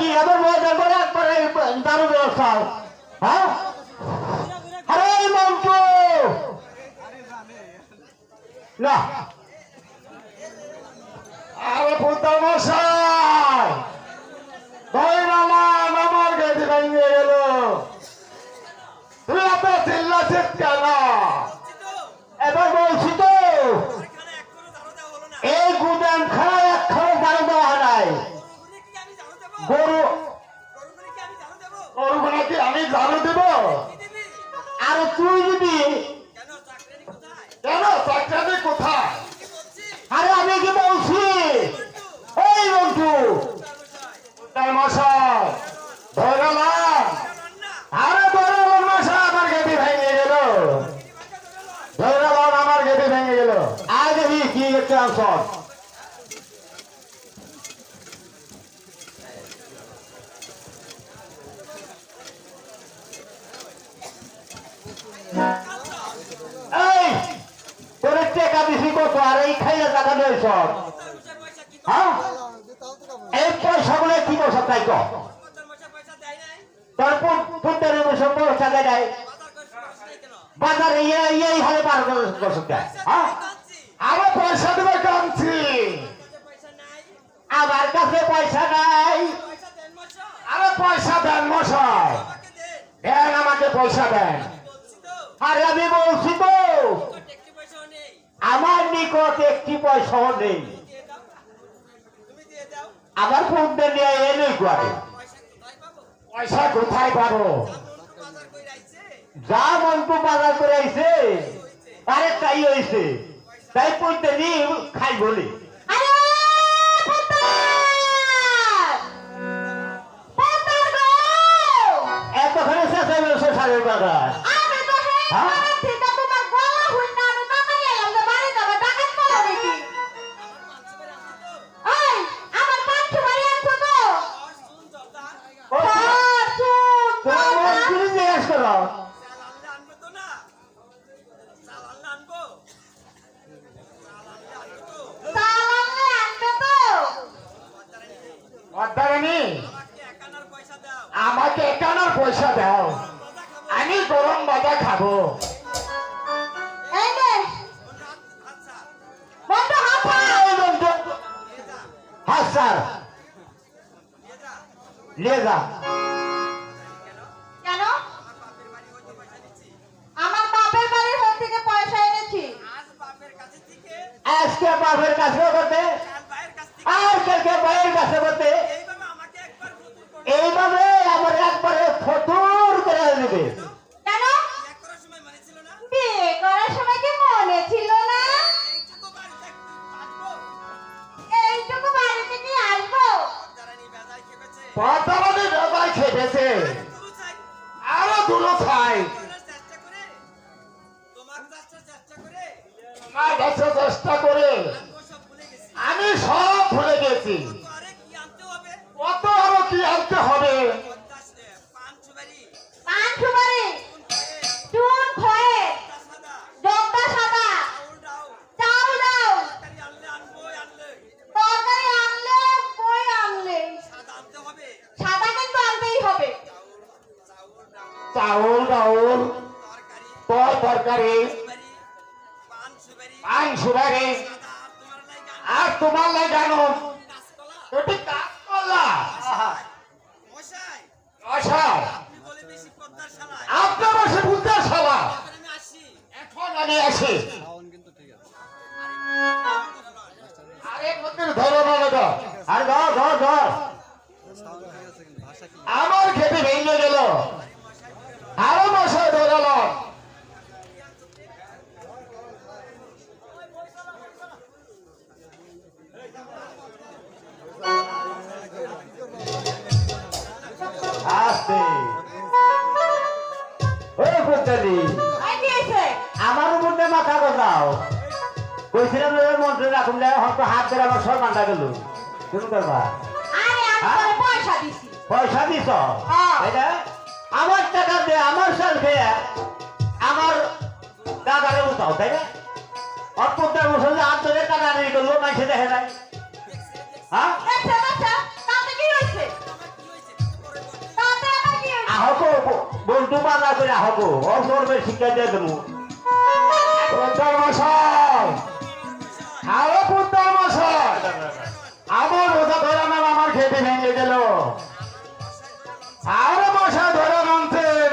কি আবার মজা করে একবারে দারু ব্যবস্থা হ্যাঁ আরে এই মন্টু না আরে পুত্র মশাই কত আর এই খাইয়া টাকা দেয় সব। হ্যাঁ? এই পয়সাগুলো কি বসা তাই কর তোর পুত্রের বসে পয়সা দেয়। নাই বাজারে ইয়ে এই হালে পয়সা পয়সা নাই। পয়সা পয়সা আমি বলছি তো। আমার নিকট একটি পয়সাও নেই। আমার ফোনটা নিয়ে এলে করে পয়সা কোথায় পাবো? যা মন্টু বাজার করে আইছে আরে তাই হয়েছে তাই পড়তে নি খাই বলি। আরে পুত্তর! পুত্তর গো! এতখানে শেষে সারের বাজার। হ্যাঁ? আমাকে একানোর পয়সা দাও। আমি গরম বাজা খাব। হ্যাঁ স্যার নিয়ে যা। কেন? আমার বাপের বাড়ির হাত থেকে পয়সা এনেছি। আজকে বাপের কাছে করতে পদ্মাবতী বেবাই খেটেছে আরও দুটো খাই। চেষ্টা করে। আমি সব ভুলে গেছি। তরকারি পান সুবারি আর তোমার লাই জানো তুমি কাজ আপনার বসে বুঝতে শালা। এখন আমি আসি আরে মন্দির ধরো না আর ধর ধর ধর। আমার খেতে ভেঙে গেল। দিয়েছে আমার উপরে মাথা গজাও। কইছিলাম যে মন্ত্রে রাখুন দেয় হয়তো হাত ধরে আমার সম্মানটা গেল। তুমি করবা হ্যাঁ? পয়সা দিছি। দিছ? হ্যাঁ। এটা আমার টাকা দে আমার সাল খেয়ে আমার দাদারে উঠাও তাই না? বছর যে হাত ধরে টাকা নিয়ে গেল মাইসে দেখে নাই। হ্যাঁ? আচ্ছা বন্ধু বাজার করে ও করবে শিক্ষা দিয়ে দেবো। মশাই। আরও পুত্তর মশাই। আমার রোজা ধরে নাম আমার খেতে ভেঙে গেল। আরও মশা ধরে নামতেন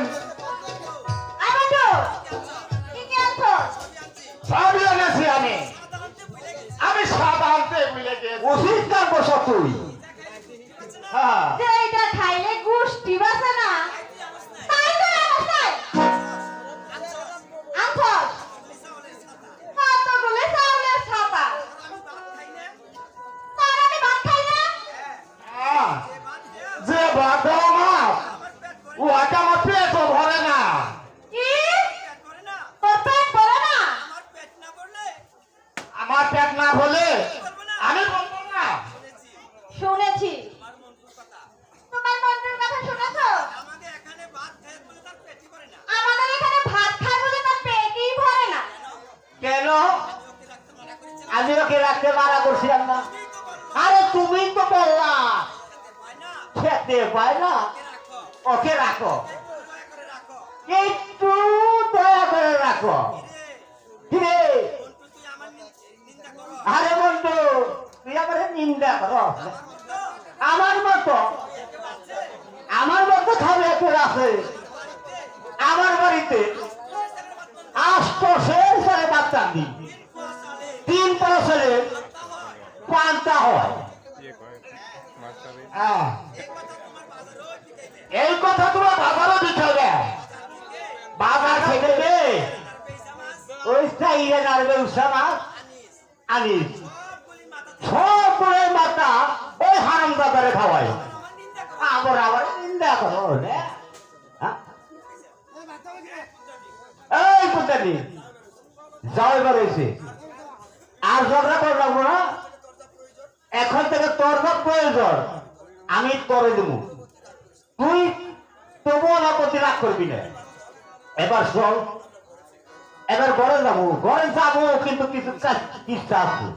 সবই এনেছি আমি। আমি সাদা আনতে ভুলে গেছি। উচিত কার বসা তুই। হ্যাঁ খেতে পায় না? ওকে রাখো। একটু দয়া করে রাখো। কিরে আরে বন্ধু, তুই আমার নিন্দা কর। আমার মতো আমার মতো খাবে একটু আছে আমার বাড়িতে আষ্ট শেষ সাড়ে বাচ্চা দিই তিন বছরে পান্তা হয়। এই কথা তোমার বাবারও দিতে হবে বাবার থেকে রে ওই চাইলে নাড়বে উষা মাছ আনিস সব করে মাথা ওই হারাম দাদারে খাওয়াই আবার আবার নিন্দা করো হ্যাঁ? এই পুতানি যাও এবার হয়েছে আর ঝগড়া করে রাখব না প্রয়োজন আমি করে দেব। তুই তবু আমার প্রতি রাগ করবি না। এবার চল এবার ঘরে যাব ঘরে যাব, কিন্তু কিছু ইচ্ছা আছে।